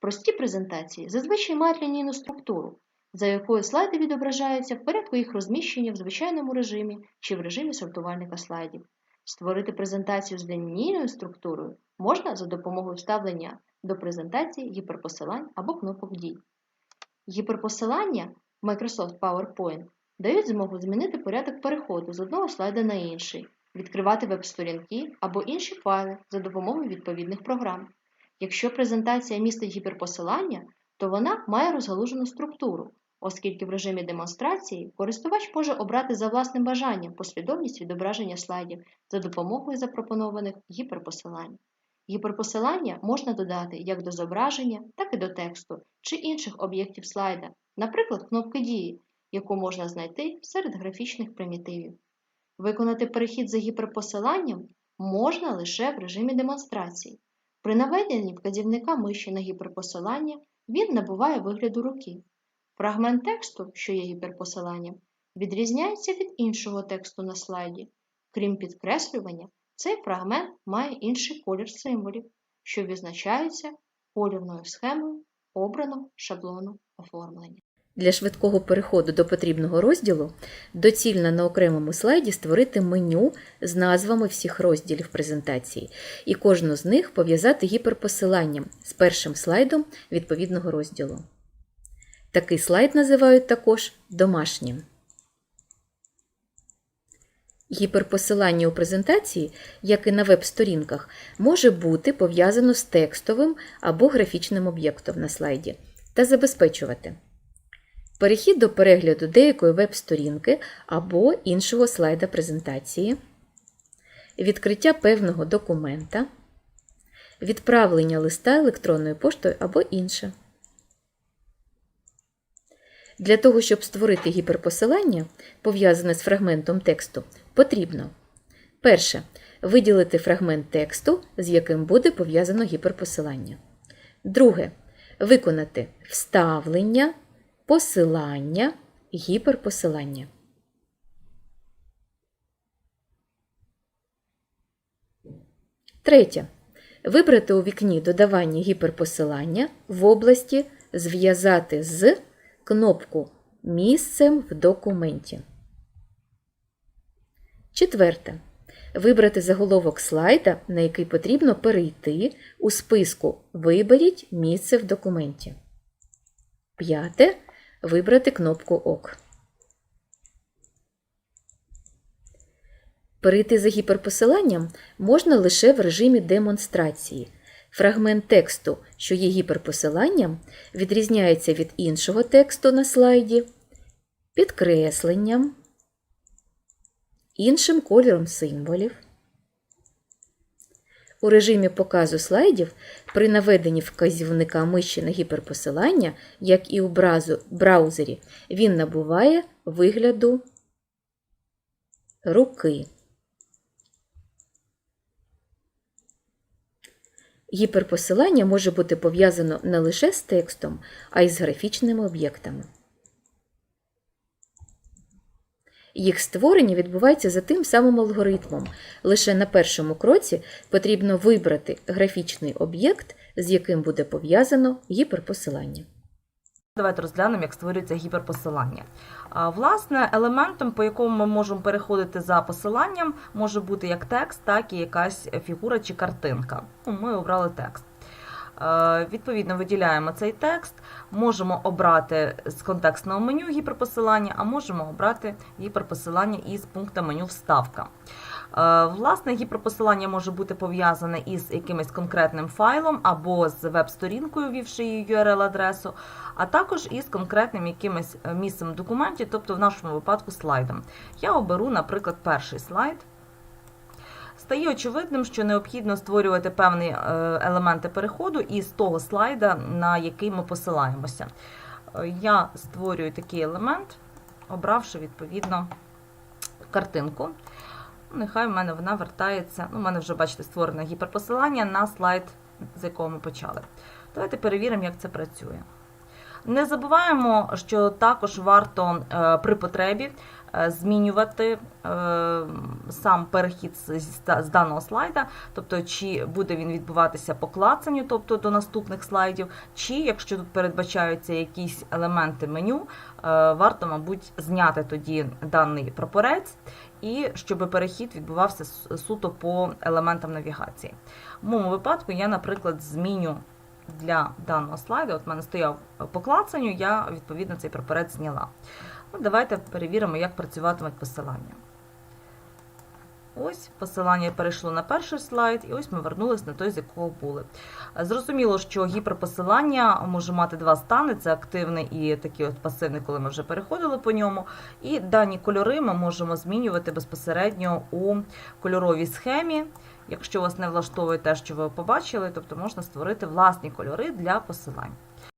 Прості презентації зазвичай мають лінійну структуру, за якою слайди відображаються в порядку їх розміщення в звичайному режимі чи в режимі сортувальника слайдів. Створити презентацію з лінійною структурою можна за допомогою вставлення до презентації гіперпосилань або кнопок дій. Гіперпосилання Microsoft PowerPoint дають змогу змінити порядок переходу з одного слайда на інший, відкривати веб-сторінки або інші файли за допомогою відповідних програм. Якщо презентація містить гіперпосилання, то вона має розгалужену структуру, оскільки в режимі демонстрації користувач може обрати за власним бажанням послідовність відображення слайдів за допомогою запропонованих гіперпосилань. Гіперпосилання можна додати як до зображення, так і до тексту чи інших об'єктів слайда, наприклад, кнопки дії, яку можна знайти серед графічних примітивів. Виконати перехід за гіперпосиланням можна лише в режимі демонстрації. При наведенні вказівника миші на гіперпосилання він набуває вигляду руки. Фрагмент тексту, що є гіперпосиланням, відрізняється від іншого тексту на слайді. Крім підкреслювання, цей фрагмент має інший колір символів, що відзначаються кольорною схемою обраного шаблону оформлення. Для швидкого переходу до потрібного розділу доцільно на окремому слайді створити меню з назвами всіх розділів презентації і кожну з них пов'язати гіперпосиланням з першим слайдом відповідного розділу. Такий слайд називають також домашнім. Гіперпосилання у презентації, як і на веб-сторінках, може бути пов'язано з текстовим або графічним об'єктом на слайді та забезпечувати перехід до перегляду деякої веб-сторінки або іншого слайда презентації, відкриття певного документа, відправлення листа електронною поштою або інше. Для того, щоб створити гіперпосилання, пов'язане з фрагментом тексту, потрібно перше. Виділити фрагмент тексту, з яким буде пов'язано гіперпосилання. Друге. Виконати вставлення, посилання, гіперпосилання. Третє. Вибрати у вікні додавання гіперпосилання в області Зв'язати з кнопку Місцем в документі. Четверте. Вибрати заголовок слайда, на який потрібно перейти у списку Виберіть місце в документі. П'яте. Вибрати кнопку ОК. Перейти за гіперпосиланням можна лише в режимі демонстрації. Фрагмент тексту, що є гіперпосиланням, відрізняється від іншого тексту на слайді, підкресленням, іншим кольором символів. У режимі показу слайдів при наведенні вказівника миші на гіперпосилання, як і у браузері, він набуває вигляду руки. Гіперпосилання може бути пов'язано не лише з текстом, а й з графічними об'єктами. Їх створення відбувається за тим самим алгоритмом. Лише на першому кроці потрібно вибрати графічний об'єкт, з яким буде пов'язано гіперпосилання. Давайте розглянемо, як створюється гіперпосилання. Власне, елементом, по якому ми можемо переходити за посиланням, може бути як текст, так і якась фігура чи картинка. Ну, Ми обрали текст. Е, Відповідно, виділяємо цей текст, можемо обрати з контекстного меню гіперпосилання, а можемо обрати гіперпосилання із пункту меню Вставка. Е, Власне, гіперпосилання може бути пов'язане із якимось конкретним файлом або з веб-сторінкою, ввівши її URL-адресу, а також із конкретним якимось е, місцем в документі, тобто в нашому випадку слайдом. Я оберу, наприклад, перший слайд. Стає очевидним, що необхідно створювати певні е, елементи переходу із того слайда, на який ми посилаємося. Е, Я створюю такий елемент, обравши відповідно картинку. Нехай в мене вона вертається. Ну, У мене вже, бачите, створене гіперпосилання на слайд, з якого ми почали. Давайте перевіримо, як це працює. Не забуваємо, що також варто е, при потребі змінювати е, сам перехід з, даного слайда, тобто чи буде він відбуватися по клацанню, тобто до наступних слайдів, чи якщо тут передбачаються якісь елементи меню, е, варто, мабуть, зняти тоді даний прапорець і щоб перехід відбувався суто по елементам навігації. В моєму випадку я, наприклад, зміню для даного слайду, от в мене стояв по клацанню, я відповідно цей прапорець зняла. Ну, давайте перевіримо, як працюватимуть посилання. Ось посилання перейшло на перший слайд, і ось ми вернулись на той, з якого були. Зрозуміло, що гіперпосилання може мати два стани: це активний і такий от пасивний, коли ми вже переходили по ньому. І дані кольори ми можемо змінювати безпосередньо у кольоровій схемі. Якщо вас не влаштовує те, що ви побачили, тобто можна створити власні кольори для посилань.